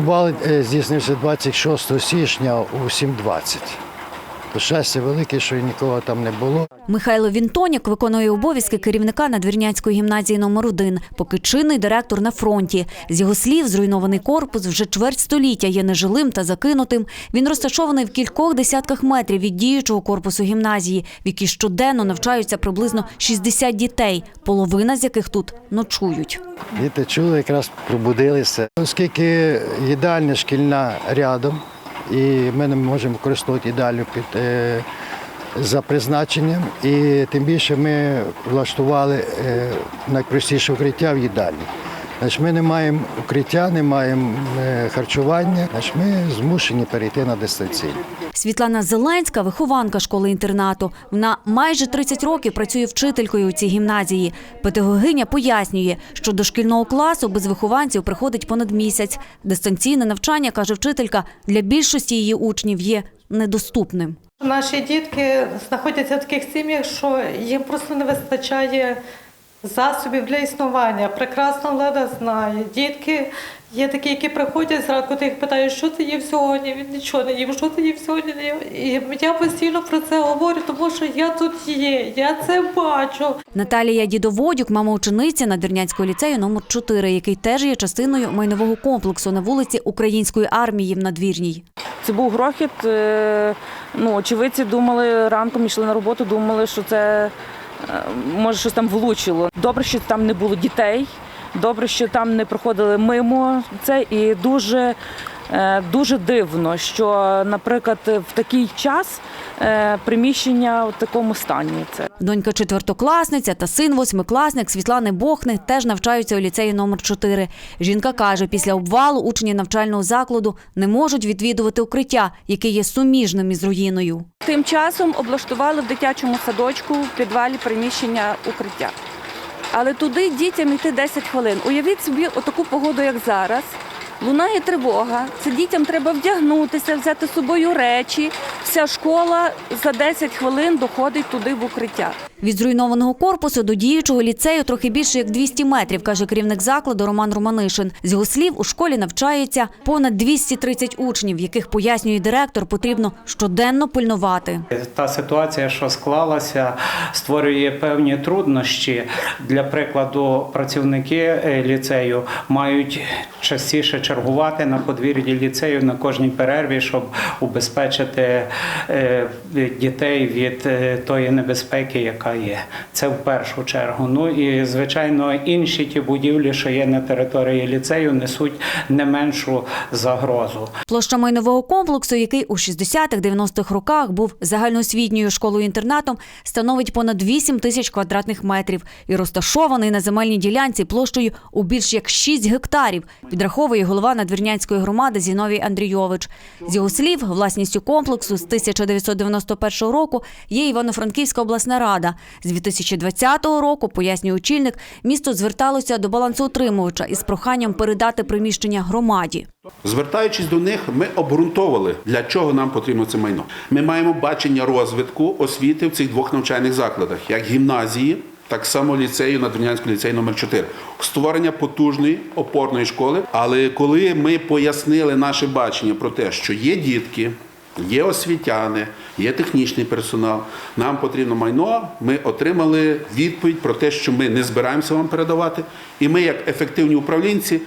Бал е, здійснився 26 січня у 7.20. Щастя велике, що нікого там не було. Михайло Вінтоняк виконує обов'язки керівника Надвірнянської гімназії номер 1 поки чинний директор на фронті. З його слів, зруйнований корпус вже чверть століття є нежилим та закинутим. Він розташований в кількох десятках метрів від діючого корпусу гімназії, в якій щоденно навчаються приблизно 60 дітей, половина з яких тут ночують. Діти чули, якраз пробудилися. Оскільки їдальня шкільна рядом, і ми не можемо використовувати ідеально під, е, за призначенням, і тим більше ми влаштували е, найпростіше укриття в їдальні. Значить, ми не маємо укриття, не маємо е, харчування, значить, ми змушені перейти на дистанційне. Світлана Зеленська, вихованка школи-інтернату. Вона майже 30 років працює вчителькою у цій гімназії. Педагогиня пояснює, що до шкільного класу без вихованців приходить понад місяць. Дистанційне навчання, каже вчителька, для більшості її учнів є недоступним. Наші дітки знаходяться в таких сім'ях, що їм просто не вистачає засобів для існування. Прекрасно влада знає. Дітки є такі, які приходять зранку, ти їх питаєш, що ти їв сьогодні? Він нічого не їв, що ти їв сьогодні? не їв. І я постійно про це говорю, тому що я тут є, я це бачу. Наталія Дідоводюк, мама учениці Надвірнянського ліцею номер 4 який теж є частиною майнового комплексу на вулиці Української армії в Надвірній. Це був грохіт. е, Ну, очевидці думали ранком, йшли на роботу, думали, що це може щось там влучило. Добре, що там не було дітей. Добре, що там не проходили мимо це, і дуже, е, дуже дивно, що, наприклад, в такий час е, приміщення в такому стані. Це Донька четвертокласниця та син восьмикласник Світлани Бохни теж навчаються у ліцеї номер 4 Жінка каже, після обвалу учні навчального закладу не можуть відвідувати укриття, яке є суміжним із руїною. тим часом облаштували в дитячому садочку в підвалі приміщення укриття. Але туди дітям йти 10 хвилин. Уявіть собі отаку погоду, як зараз. Лунає тривога. Це дітям треба вдягнутися, взяти з собою речі. Вся школа за 10 хвилин доходить туди в укриття. Від зруйнованого корпусу до діючого ліцею трохи більше як 200 метрів, каже керівник закладу Роман Романишин. З його слів, у школі навчається понад 230 учнів, яких пояснює директор, потрібно щоденно пильнувати. Та ситуація, що склалася, створює певні труднощі. Для прикладу, працівники е, ліцею мають частіше чергувати на подвір'ї ліцею на кожній перерві, щоб убезпечити е, дітей від е, тої небезпеки, яка є. Це в першу чергу. Ну і звичайно, інші ті будівлі, що є на території ліцею, несуть не меншу загрозу. Площа майнового комплексу, який у 60-х-90-х роках був загальноосвітньою школою-інтернатом, становить понад 8 тисяч квадратних метрів і розташований на земельній ділянці площею у більш як 6 гектарів, підраховує голова Надвірнянської громади Зіновій Андрійович. З його слів, власністю комплексу з 1991 року є Івано-Франківська обласна рада. З 2020 року, пояснює очільник, місто зверталося до балансоутримувача із проханням передати приміщення громаді. Звертаючись до них, ми обґрунтовували, для чого нам потрібно це майно. Ми маємо бачення розвитку освіти в цих двох навчальних закладах, як гімназії, так само ліцею Надвірнянського ліцею номер 4 Створення потужної опорної школи. Але коли ми пояснили наше бачення про те, що є дітки, є освітяни, є технічний персонал, нам потрібно майно, ми отримали відповідь про те, що ми не збираємося вам передавати, і ми, як ефективні управлінці,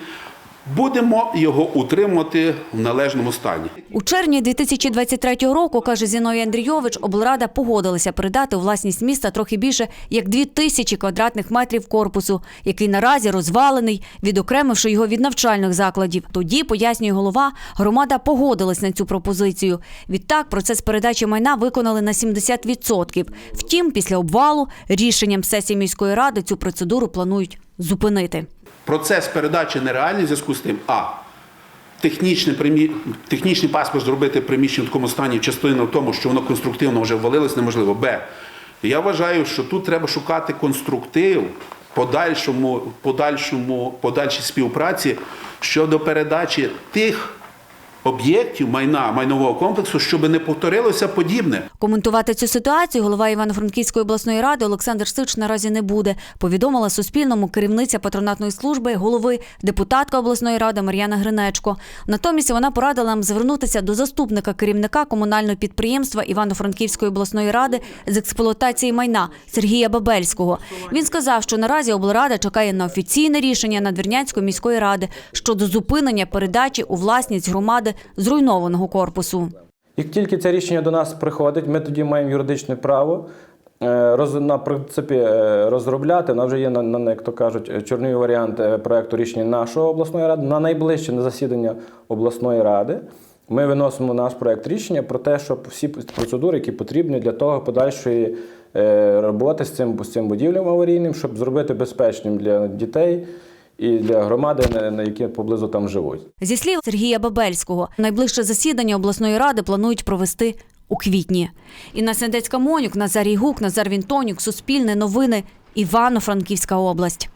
будемо його утримувати в належному стані. У червні 2023 року, каже Зіновій Андрійович, облрада погодилася передати у власність міста трохи більше як 2 тисячі квадратних метрів корпусу, який наразі розвалений, відокремивши його від навчальних закладів. Тоді, пояснює голова, громада погодилась на цю пропозицію. Відтак процес передачі майна виконали на 70%. Втім, після обвалу рішенням сесії міської ради цю процедуру планують зупинити. Процес передачі нереальний в зв'язку з тим, а технічний, примі... технічний паспорт зробити приміщення в такому стані, частина в тому, що воно конструктивно вже ввалилось, неможливо. Б. Я вважаю, що тут треба шукати конструктив подальшому, подальшому, подальшій співпраці щодо передачі тих об'єктів майна майнового комплексу, щоб не повторилося подібне. Коментувати цю ситуацію голова Івано-Франківської обласної ради Олександр Сич наразі не буде. Повідомила Суспільному керівниця патронатної служби голови, депутатка обласної ради Мар'яна Гринечко. Натомість вона порадила нам звернутися до заступника керівника комунального підприємства Івано-Франківської обласної ради з експлуатації майна Сергія Бабельського. Він сказав, що наразі облрада чекає на офіційне рішення Надвірнянської міської ради щодо зупинення передачі у власність громади зруйнованого корпусу. Як тільки це рішення до нас приходить, ми тоді маємо юридичне право е, на принципі е, розробляти. У вже є на, як то кажуть, е, чорний варіант проекту рішення нашої обласної ради. На найближче на засідання обласної ради ми виносимо наш проект рішення про те, щоб всі процедури, які потрібні для того подальшої роботи з цим з цим будівлям аварійним, щоб зробити безпечним для дітей і для громади, на- які поблизу там живуть. Зі слів Сергія Бабельського, найближче засідання обласної ради планують провести у квітні. Інна Сендецька Монюк, Назарій Гук, Назар Вінтонюк, Суспільне новини, Івано-Франківська область.